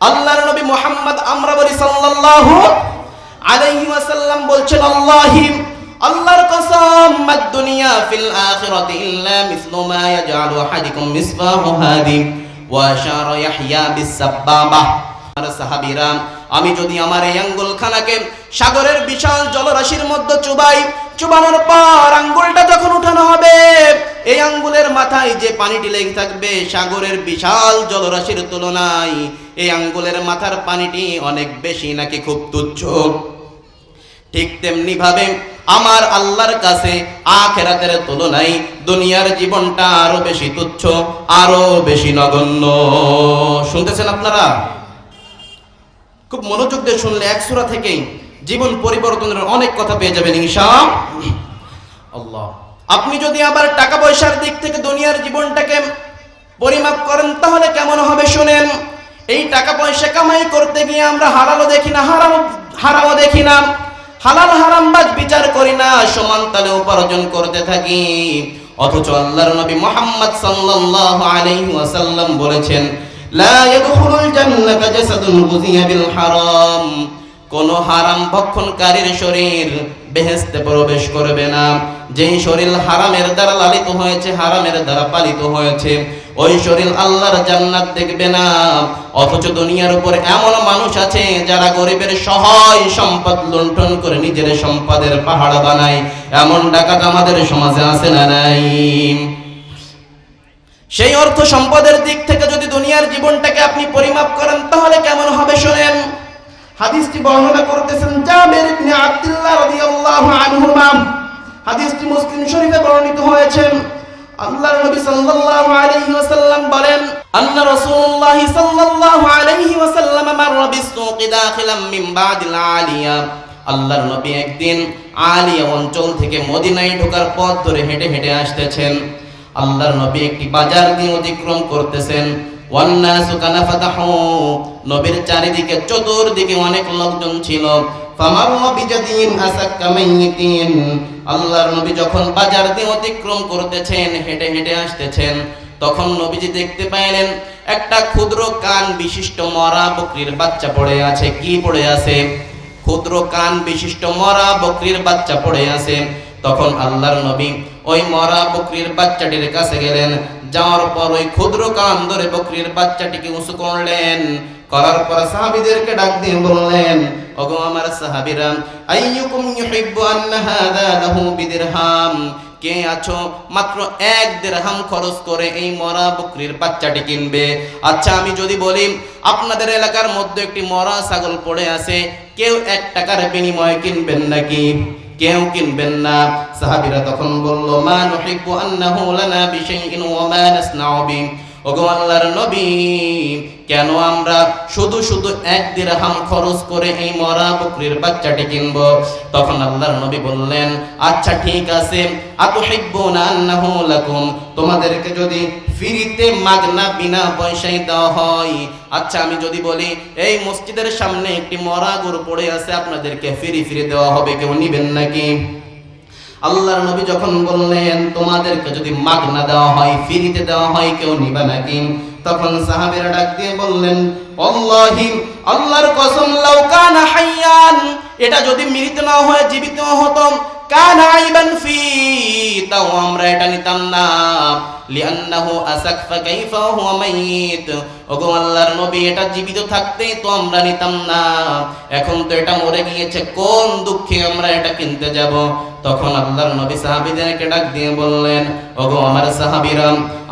আল্লাহর নবী মোহাম্মদ আমরা বলি সাল্লাল্লাহু আলাইহি ওয়াসাল্লাম বলছেন, আল্লাহি, আল্লাহর কসম, মাদ দুনিয়া ফিল আখিরাতি ইল্লা মিসলু মা ইয়াজআলু আহাদিকুম মিসবাহু হাদি ওয়া আশারা ইয়াহইয়া বিস সাব্বাবা আর সাহাবীরা, আমি যদি আমার এই আঙ্গুলখানাকে সাগরের বিশাল জলরাশির মধ্যে চুবাই, চুবানোর পর আঙ্গুলটা যখন উঠানো হবে এই আঙ্গুলের মাথায় যে পানিটি লেগে থাকবে, সাগরের বিশাল জলরাশির তুলনায় এই আঙ্গুলের মাথার পানিটি অনেক বেশি নাকি খুব তুচ্ছ। ঠিক তেমনি ভাবে আমার আল্লাহর কাছে আখেরাতের তুলনায় দুনিয়ার জীবনটা আরও বেশি তুচ্ছ, আরও বেশি নগণ্য। শুনতেছেন আপনারা? খুব মনোযোগ দিয়ে শুনলে এক সূরা থেকেই জীবন পরিবর্তনের অনেক কথা পেয়ে যাবেন, ইনশা আল্লাহ। আপনি যদি আবার টাকা পয়সার দিক থেকে দুনিয়ার জীবনটাকে পরিমাপ করেন, তাহলে কেমন হবে শুনেন? এই টাকা পয়সা কামাই করতে গিয়ে আমরা হারালো দেখি না হারাম হারামও দেখি না। হালাল হারাম বাজ বিচার করি না, সমান তালে উপার্জন করতে থাকি। অথচ আল্লাহর নবী মোহাম্মদ সাল্লাল্লাহু আলাইহি ওয়াসাল্লাম বলেছেন, লা ইয়াদখুলুল জান্নাতা জাসাদুন গুযিয়া বিল হারাম। কোন হারাম ভক্ষণকারীর শরীর বেহেস্তে প্রবেশ করবে না। যেই শরীর হারামের দ্বারা লালিত হয়েছে, হারামের দ্বারা পালিত হয়েছে, ওই শরীর আল্লাহর জান্নাত দেখবে না। অথচ দুনিয়ার উপর এমন মানুষ আছে যারা গরিবের সহায় সম্পদ লুণ্ঠন করে নিজের সম্পদের পাহাড় বানায়। এমন ডাকাত আমাদের সমাজে আছে না নাই? সেই অর্থ সম্পদের দিক থেকে যদি দুনিয়ার জীবনটাকে আপনি পরিমাপ করেন, তাহলে কেমন হবে শোনেন? হাদিসটি বর্ণনা করতেছেন জাবের ইবনে আব্দুল্লাহ রাদিয়াল্লাহু আনহুমা। হাদিসটি মুসলিম শরীফে বর্ণিত হয়েছে। আল্লাহর নবী সাল্লাল্লাহু আলাইহি ওয়াসাল্লাম বলেন, আন্না রাসূলুল্লাহ সাল্লাল্লাহু আলাইহি ওয়াসাল্লাম মাররা বিস-সুক দাখিলাম মিন বাদিল আলিয়া। আল্লাহর নবী একদিন আলিয়া অঞ্চল থেকে মদিনায় ঢোকার পথ ধরে হেঁটে হেঁটে আসতেছেন। আল্লাহর নবী একটি বাজার দিয়ে অতিক্রম করতেছেন। ওয়ান্নাসু কানাফাতাহু, নবীর চারিদিকে, চতুর্দিকে অনেক লোকজন ছিল। ফামাররা বিজাদিন আসাক্কা মাইয়িতিন। আল্লাহর নবী যখন বাজার দিয়ে অতিক্রম করতেছেন, হেঁটে হেঁটে আসতেছেন, তখন নবীজি দেখতে পাইলেন, একটা ক্ষুদ্র কান বিশিষ্ট মরা বকরির বাচ্চা পড়ে আছে। কি পড়ে আছে? ক্ষুদ্র কান বিশিষ্ট মরা বকরির বাচ্চা পড়ে আছে। তখন আল্লাহর নবী ওই মরা বকরির বাচ্চাটির কাছে গেলেন যাওয়ার পর ওই ক্ষুদ্র কান ধরে বকরির বাচ্চাটিকে উঁচু করলেন। করার পর সাহাবীদেরকে ডাক দিয়ে বললেন, ওগো আমার সাহাবীরা, আইয়ুকুম ইউহিব্বু আন্না হাযা লাহু বিদিরহাম। কে আছো? মাত্র এক দেড়হাম খরচ করে এই মরা বকরির বাচ্চাটি কিনবে। আচ্ছা আমি যদি বলি, আপনাদের এলাকার মধ্যে একটি মরা ছাগল পড়ে আছে, কেউ এক টাকার বিনিময়ে কিনবেন নাকি? কেউ কিনবেন না সাহাবীরা তখন বলল মা নুহিব্বু আন্নাহু লানা বিশাইইন ওয়া মা নাসনাউ বি ওগো আল্লাহর নবী, কেন আমরা শুধু শুধু এক দিরহাম খরচ করে এই মরা বকরির বাচ্চাটি কিনব? তখন আল্লাহর নবী বললেন আচ্ছা ঠিক আছে, আতুহিব্বুনা আন্নাহু লাকুম, তোমাদেরকে যদি ফ্রিতে মাগনা বিনা পয়সায় দেওয়া হয় আচ্ছা আমি যদি বলি, এই মসজিদের সামনে একটি মরা গরু পড়ে আছে, আপনাদেরকে ফিরি ফিরে দেওয়া হবে, কেউ নিবেন নাকি? আল্লাহর নবী যখন বললেন, তোমাদেরকে যদি মাগনা দেওয়া হয়, ফিরিতে দেওয়া হয়, কেউ নিবে নাকি তখন সাহাবীরা ডাক দিয়ে বললেন, আল্লাহি, আল্লাহর কসম, লাউ কানা হাইয়ান, এটা যদি মৃত না হয়ে, জীবিত হতো কানা আইবান ফি, তাও আমরা এটা নিতাম না। ওগো আল্লাহর নবী, এটা জীবিত তো আমরা নিতাম না। এখন তো এটা মরে গিয়েছে, কোন দুঃখে আমরা এটা কিনতে যাব? তখন আল্লাহর নবী ডাক দিয়ে বললেন, ওগো আমার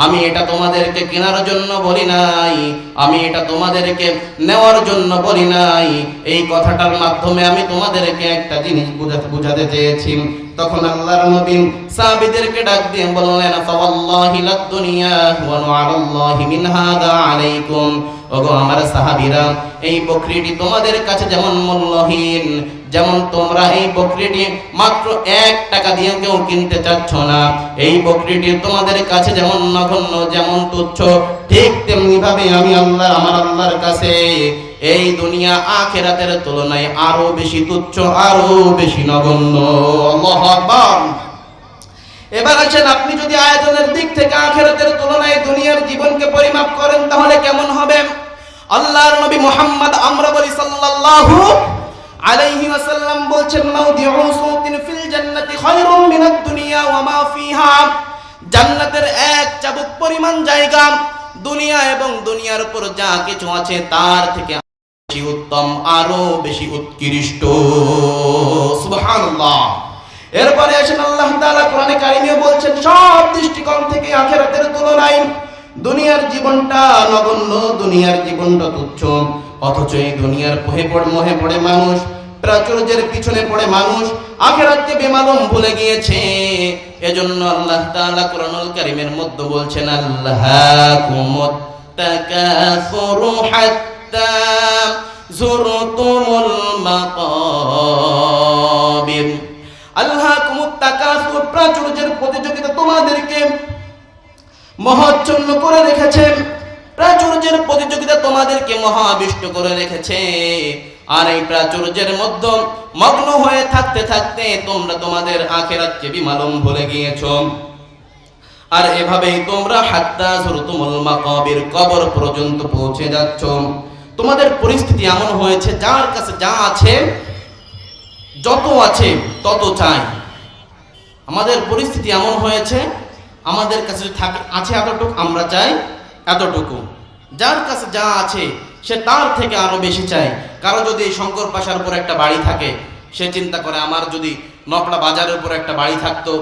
আমি এটা তোমাদেরকে কেনার জন্য বলি নাই। আমি এটা তোমাদেরকে নেওয়ার জন্য বলি নাই। এই কথাটার মাধ্যমে আমি তোমাদেরকে একটা জিনিস বুঝাতে চেয়েছি। তখন আল্লাহর নবী সাহাবীদেরকে ডাক দিয়ে বললেন ফাওয়াল্লাহি লাদ দুনিয়া ওয়া আলাল্লাহি মিন হাদা আলাইকুম। ওগো আমার সাহাবীরা, এই বকরিটি তোমাদের কাছে যেমন মূল্যহীন, যেমন তোমরা এই বকরিটি মাত্র এক টাকা দিয়ে কেউ কিনতে চাচ্ছ না, এই বকরিটি তোমাদের কাছে যেমন নগণ্য, যেমন তুচ্ছ, ঠিক তেমনি ভাবে আমি আল্লাহ, আমার আল্লাহর কাছে এই দুনিয়া আখেরাতের তুলনায় আরও বেশি তুচ্ছ, আরও বেশি নগণ্য। এবার আছেন আপনি যদি আয়তনের দিক থেকে আখেরাতের তুলনায় দুনিয়ার জীবনকে পরিমাপ করেন, তাহলে কেমন হবে? আল্লাহর নবী মুহাম্মদ আমরা বলি সাল্লাল্লাহু আলাইহি ওয়াসাল্লাম বলছেন মাউদিউ সুতিন ফিল জান্নাতি খায়রুম মিনাদ দুনিয়া ওয়া মা ফিহা। জান্নাতের এক চাবুক পরিমাণ জায়গা, দুনিয়া এবং দুনিয়ার উপর যা কিছু আছে তার থেকে উত্তম, আরও বেশি উৎকৃষ্ট। সুবহানাল্লাহ। এরপরে আসেন আল্লাহ তাআলা কোরআনে কারিমে বলছেন, সব দৃষ্টিকোণ থেকে আখিরাতের তুলনায় দুনিয়ার জীবনটা নগণ্য, দুনিয়ার জীবনটা তুচ্ছ। অথচ এই দুনিয়ার পোহে পড়ে, মোহে পড়ে মানুষ, প্রাচুর্যের পিছনে পড়ে মানুষ আখেরাতকে বেমালুম ভুলে গিয়েছে। এজন্য আল্লাহ তাআলা কোরআনুল কারীমের মধ্যে বলছেন, আল্লাহ কুমত তাকাসুরু হাত্তা জুরতুমুল মাকাবির আল্লাহ কুমত তাকাসুর প্রাচুর্যের প্রতিযোগিতা তোমাদেরকে মহাচ্ছন্ন করে রেখেছে। প্রাচুর্যের প্রতিযোগিতা তোমাদেরকে মহাবিষ্ট করে রেখেছে। আর এই প্রাচুর্যের মধ্যে মগ্ন হয়ে থাকতে থাকতে তোমরা তোমাদের আখেরাতকে বিমালম ভুলে গিয়েছো। আর এভাবেই তোমরা হাত্তা সুরতুমুল মাকাবির কবর পর্যন্ত পৌঁছে যাচ্ছ। তোমাদের পরিস্থিতি এমন হয়েছে, যার কাছে যা আছে, যত আছে, তত চাই। আমাদের পরিস্থিতি এমন হয়েছে, আমাদের কাছে থাকে, আছে এতটুকু, আমরা চাই এতটুকু। যার কাছে যা আছে, সে তার থেকে আরও বেশি চায় কারও যদি শঙ্কর পাশার উপর একটা বাড়ি থাকে, সে চিন্তা করে, আমার যদি নপড়া বাজারের উপর একটা বাড়ি থাকতো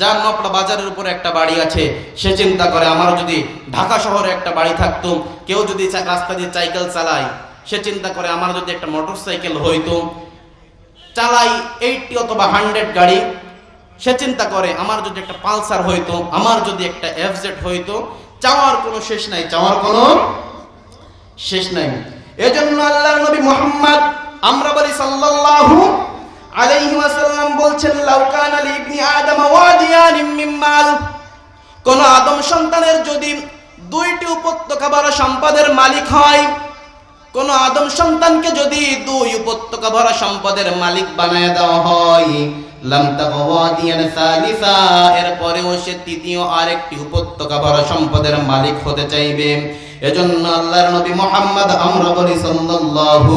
যার নপড়া বাজারের উপর একটা বাড়ি আছে, সে চিন্তা করে আমার যদি ঢাকা শহরে একটা বাড়ি থাকতো, কেউ যদি রাস্তা দিয়ে সাইকেল চালায়, সে চিন্তা করে আমার যদি একটা মোটর সাইকেল হইতো, চালাই এইটটি অথবা হান্ড্রেড গাড়ি, সে চিন্তা করে আমার যদি একটা পালসার হইতো আমার যদি একটা এফজেড হইতো, চাওয়ার কোনো শেষ নাই, চাওয়ার কোনো শেষ নাই। এজন্য আল্লাহ নবী মুহাম্মদ, আমরা বলি সাল্লাল্লাহু আলাইহি ওয়াসাল্লাম বলছেন, লাউ কানা লি ইবনি আদম ওয়াদিয়ান মিন মাল। কোন আদম সন্তানের যদি দুইটি উপত্যকা ভরা সম্পদের মালিক হয়, কোন আদম সন্তানকে যদি দুই উপত্যকা ভরা সম্পদের মালিক বানায় দেওয়া হয় এরপরেও সে তৃতীয় আরেকটি উপত্যকা ভরা সম্পদের মালিক হতে চাইবে। এজন্য আল্লাহর নবী মুহাম্মদ আমরা বলি সাল্লাল্লাহু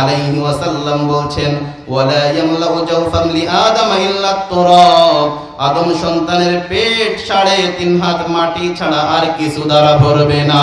আলাইহি ওয়াসাল্লাম বলছেন, ওয়ালা ইয়ামলাউ জাওফাম লি আদম ইল্লা তুরাব আদম সন্তানের পেট সাড়ে তিন হাত মাটি ছাড়া আর কিছু দ্বারা ভরবে না।